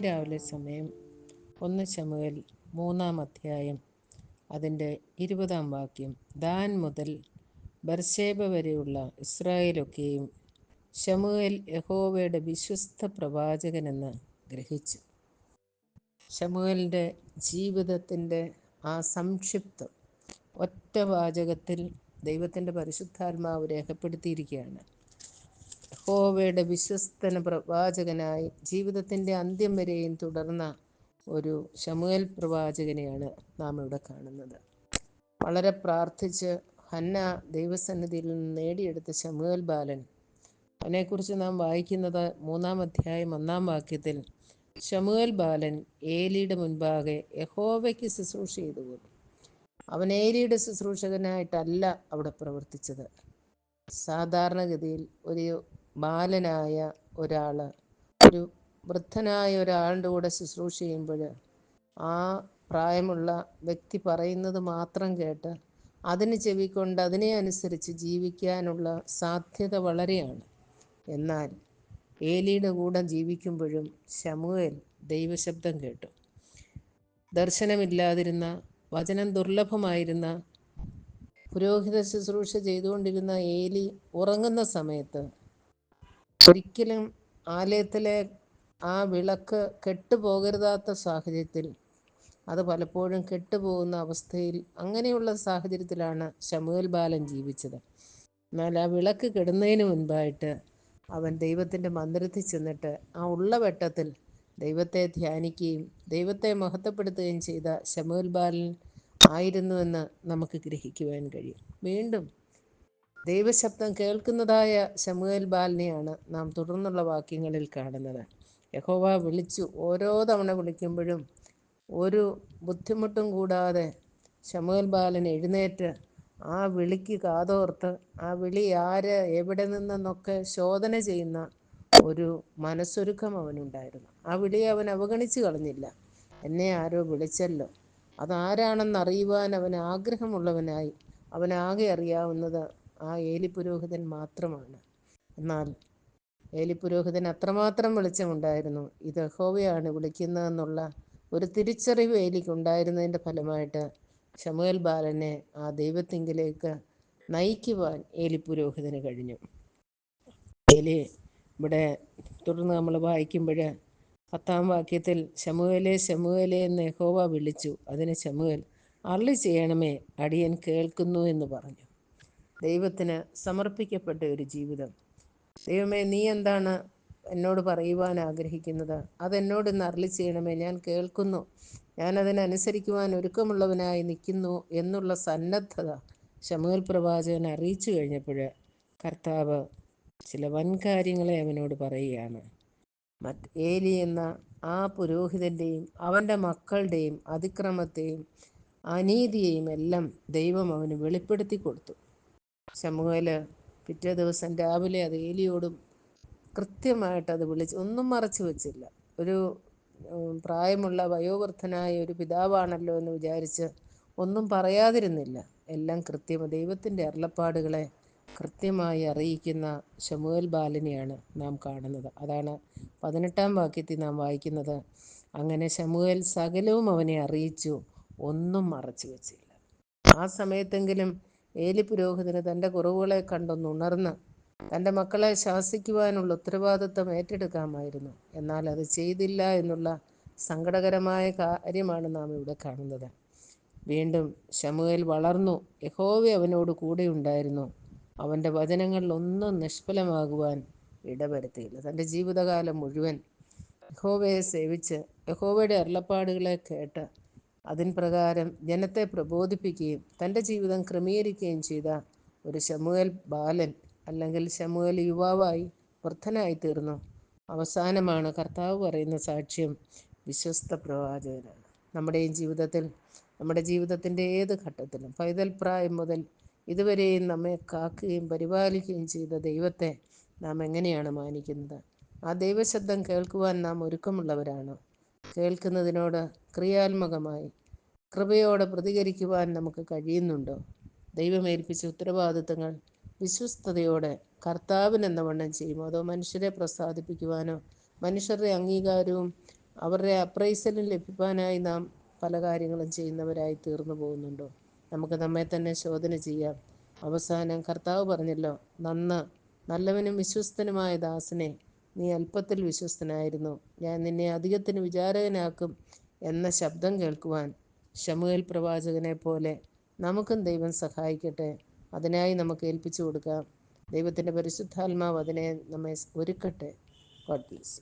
രാവിലെ സമയം ഒന്ന് ചമുകൽ മൂന്നാം അധ്യായം. അതിന്റെ ഇരുപതാം വാക്യം. ദാൻ മുതൽ ബർഷേബ വരെയുള്ള ഇസ്രായേലൊക്കെയും ശമുവേൽ യഹോവയുടെ വിശ്വസ്ത പ്രവാചകനെന്ന് ഗ്രഹിച്ചു. ശമുവേലിന്റെ ജീവിതത്തിന്റെ ആ സംക്ഷിപ്തം ഒറ്റ വാചകത്തിൽ ദൈവത്തിന്റെ പരിശുദ്ധാത്മാവ് രേഖപ്പെടുത്തിയിരിക്കുകയാണ്. യഹോവയുടെ വിശ്വസ്തന പ്രവാചകനായി ജീവിതത്തിന്റെ അന്ത്യം വരെയും തുടർന്ന ഒരു ശമുവൽ പ്രവാചകനെയാണ് നാം ഇവിടെ കാണുന്നത്. വളരെ പ്രാർത്ഥിച്ച് ഹന്ന ദൈവസന്നിധിയിൽ നിന്ന് നേടിയെടുത്ത ശമുവൽ ബാലൻ. അതിനെക്കുറിച്ച് നാം വായിക്കുന്നത് മൂന്നാം അധ്യായം ഒന്നാം വാക്യത്തിൽ ശമുവേൽ ബാലൻ ഏലിയുടെ മുൻപാകെ യഹോവയ്ക്ക് ശുശ്രൂഷ ചെയ്തു പോയി അവൻ ഏലിയുടെ ശുശ്രൂഷകനായിട്ടല്ല അവിടെ പ്രവർത്തിച്ചത്. സാധാരണഗതിയിൽ ഒരു ബാലനായ ഒരാൾ ഒരു വൃദ്ധനായ ഒരാളുടെ കൂടെ ശുശ്രൂഷ ചെയ്യുമ്പോൾ ആ പ്രായമുള്ള വ്യക്തി പറയുന്നത് മാത്രം കേട്ട് അതിന് ചെവിക്കൊണ്ട് അതിനെ അനുസരിച്ച് ജീവിക്കാനുള്ള സാധ്യത വളരെയാണ്. എന്നാൽ ഏലിയുടെ കൂടെ ജീവിക്കുമ്പോഴും ശമുവേൽ ദൈവശബ്ദം കേട്ടു. ദർശനമില്ലാതിരുന്ന വചനം ദുർലഭമായിരുന്ന പുരോഹിത ശുശ്രൂഷ ചെയ്തുകൊണ്ടിരുന്ന ഏലി ഉറങ്ങുന്ന സമയത്ത് ഒരിക്കലും ആലയത്തിലെ ആ വിളക്ക് കെട്ടുപോകരുതാത്ത സാഹചര്യത്തിൽ അത് പലപ്പോഴും കെട്ടുപോകുന്ന അവസ്ഥയിൽ അങ്ങനെയുള്ള സാഹചര്യത്തിലാണ് ശമുവൽ ബാലൻ ജീവിച്ചത്. എന്നാൽ ആ വിളക്ക് കെടുന്നതിന് മുൻപായിട്ട് അവൻ ദൈവത്തിന്റെ മന്ദിരത്തിൽ ചെന്നിട്ട് ആ ഉള്ള വെട്ടത്തിൽ ദൈവത്തെ ധ്യാനിക്കുകയും ദൈവത്തെ മഹത്വപ്പെടുത്തുകയും ചെയ്ത ശമുവൽ ബാലൻ ആയിരുന്നുവെന്ന് നമുക്ക് ഗ്രഹിക്കുവാൻ കഴിയും. വീണ്ടും ദൈവശബ്ദം കേൾക്കുന്നതായ ശമുവേൽ ബാലിനെയാണ് നാം തുടർന്നുള്ള വാക്യങ്ങളിൽ കാണുന്നത്. യഹോവ വിളിച്ചു ഓരോ തവണ വിളിക്കുമ്പോഴും ഒരു ബുദ്ധിമുട്ടും കൂടാതെ ശമുവേൽ ബാലൻ എഴുന്നേറ്റ് ആ വിളിക്ക് കാതോർത്ത് ആ വിളി ആര് എവിടെ നിന്നെന്നൊക്കെ ശോധന ചെയ്യുന്ന ഒരു മനസ്സൊരുക്കം അവനുണ്ടായിരുന്നു. ആ വിളിയെ അവൻ അവഗണിച്ചു കളഞ്ഞില്ല. എന്നെ ആരോ വിളിച്ചല്ലോ. അതാരാണെന്ന് അറിയുവാൻ അവൻ ആഗ്രഹമുള്ളവനായി അവനാകെ അറിയാവുന്നത് ആ ഏലി പുരോഹിതൻ മാത്രമാണ്. എന്നാൽ ഏലി പുരോഹിതൻ അത്രമാത്രം വെളിച്ചമുണ്ടായിരുന്നു. ഇത് ഹോവയാണ് വിളിക്കുന്നതെന്നുള്ള ഒരു തിരിച്ചറിവ് ഏലിക്കുണ്ടായിരുന്നതിന്റെ ഫലമായിട്ട് ശമുവേൽ ബാലനെ ആ ദൈവത്തിങ്കിലേക്ക് നയിക്കുവാൻ ഏലി പുരോഹിതന് കഴിഞ്ഞു. ഏലി ഇവിടെ തുടർന്ന് നമ്മൾ വായിക്കുമ്പോൾ പത്താം വാക്യത്തിൽ ശമുവേലെ ശമുവേലെ എന്ന് യഹോവ വിളിച്ചു. അതിന് ശമുവേൽ അള്ളി ചെയ്യണമേ അടിയൻ കേൾക്കുന്നു എന്ന് പറഞ്ഞു. ദൈവത്തിന് സമർപ്പിക്കപ്പെട്ട ഒരു ജീവിതം. ദൈവമേ നീ എന്താണ് എന്നോട് പറയുവാൻ ആഗ്രഹിക്കുന്നത്? അതെന്നോട് ഇന്ന് ചെയ്യണമേ ഞാൻ കേൾക്കുന്നു. ഞാൻ അതിനനുസരിക്കുവാൻ ഒരുക്കമുള്ളവനായി നിൽക്കുന്നു എന്നുള്ള സന്നദ്ധത ശമുവേൽ പ്രവാചകൻ അറിയിച്ചു കഴിഞ്ഞപ്പോൾ കർത്താവ് ചില വൻകാര്യങ്ങളെ അവനോട് പറയുകയാണ്. മറ്റ് ഏലി എന്ന ആ പുരോഹിതന്റെയും അവന്റെ മക്കളുടെയും അതിക്രമത്തെയും അനീതിയെയും എല്ലാം ദൈവം അവന് വെളിപ്പെടുത്തി കൊടുത്തു. ശമുവേൽ പിറ്റേ ദിവസം രാവിലെ അത് ഏലിയോടും കൃത്യമായിട്ട് അത് വിളിച്ച് ഒന്നും മറച്ചു വെച്ചില്ല. ഒരു പ്രായമുള്ള വയോവൃദ്ധനായ ഒരു പിതാവാണല്ലോ എന്ന് വിചാരിച്ച് ഒന്നും പറയാതിരുന്നില്ല. എല്ലാം കൃത്യം ദൈവത്തിന്റെ അരുളപ്പാടുകളെ കൃത്യമായി അറിയിക്കുന്ന ഷമുവൽ ബാലനെയാണ് നാം കാണുന്നത്. അതാണ് പതിനെട്ടാം വാക്യത്തിൽ നാം വായിക്കുന്നത്. അങ്ങനെ ഷമുവൽ സകലവും അവനെ അറിയിച്ചു ഒന്നും മറച്ചു വെച്ചില്ല. ആ സമയത്തെങ്കിലും ഏലി പുരോഹിതന് തന്റെ കുറവുകളെ കണ്ടൊന്ന് ഉണർന്ന് തന്റെ മക്കളെ ശാസിക്കുവാനുള്ള ഉത്തരവാദിത്വം ഏറ്റെടുക്കാമായിരുന്നു. എന്നാൽ അത് ചെയ്തില്ല എന്നുള്ള സങ്കടകരമായ കാര്യമാണ് നാം ഇവിടെ കാണുന്നത്. വീണ്ടും ശമുവേൽ വളർന്നു. യഹോവ അവനോട് കൂടെ ഉണ്ടായിരുന്നു. അവന്റെ വചനങ്ങളിലൊന്നും നിഷ്ഫലമാകുവാൻ ഇടവരുത്തിയില്ല. തന്റെ ജീവിതകാലം മുഴുവൻ യഹോവയെ സേവിച്ച് യഹോവയുടെ അരുളപ്പാടുകളെ കേട്ട് അതിൻ പ്രകാരം ജനത്തെ പ്രബോധിപ്പിക്കുകയും തന്റെ ജീവിതം ക്രമീകരിക്കുകയും ചെയ്ത ഒരു ശമുവേൽ ബാലൻ അല്ലെങ്കിൽ ശമുവേൽ യുവാവായി വൃദ്ധനായി തീർന്നു. അവസാനമാണ് കർത്താവ് പറയുന്ന സാക്ഷ്യം വിശ്വസ്ത പ്രവാചകനാണ്. നമ്മുടെയും ജീവിതത്തിൽ നമ്മുടെ ജീവിതത്തിന്റെ ഏത് ഘട്ടത്തിലും പൈതൽ പ്രായം മുതൽ ഇതുവരെയും നമ്മെ കാക്കുകയും പരിപാലിക്കുകയും ചെയ്ത ദൈവത്തെ നാം എങ്ങനെയാണ് മാനിക്കുന്നത്? ആ ദൈവശബ്ദം കേൾക്കുവാൻ നാം ഒരുക്കമുള്ളവരാണ്? കേൾക്കുന്നതിനോട് ക്രിയാത്മകമായി കൃപയോടെ പ്രതികരിക്കുവാൻ നമുക്ക് കഴിയുന്നുണ്ടോ? ദൈവമേൽപ്പിച്ച ഉത്തരവാദിത്തങ്ങൾ വിശ്വസ്തയോടെ കർത്താവിനെന്ന വണ്ണം ചെയ്യുമോ? അതോ മനുഷ്യരെ പ്രസാദിപ്പിക്കുവാനോ? മനുഷ്യരുടെ അംഗീകാരവും അവരുടെ അപ്രൈസലും ലഭിക്കാനായി നാം പല കാര്യങ്ങളും ചെയ്യുന്നവരായി തീർന്നു പോകുന്നുണ്ടോ? നമുക്ക് നമ്മെ തന്നെ ശോധന ചെയ്യാം. അവസാനം കർത്താവ് പറഞ്ഞല്ലോ നന്ന് നല്ലവനും വിശ്വസ്തനുമായ ദാസനെ നീ അല്പത്തിൽ വിശ്വസ്തനായിരുന്നു. ഞാൻ നിന്നെ അധികത്തിന് വിചാരകനാക്കും എന്ന ശബ്ദം കേൾക്കുവാൻ ഷമുവേൽ പ്രവാചകനെ പോലെ നമുക്കും ദൈവം സഹായിക്കട്ടെ. അതിനായി നമുക്ക് ഏൽപ്പിച്ചു കൊടുക്കാം. ദൈവത്തിന്റെ പരിശുദ്ധാത്മാവ് അതിനെ നമ്മെ ഒരുക്കട്ടെ. God bless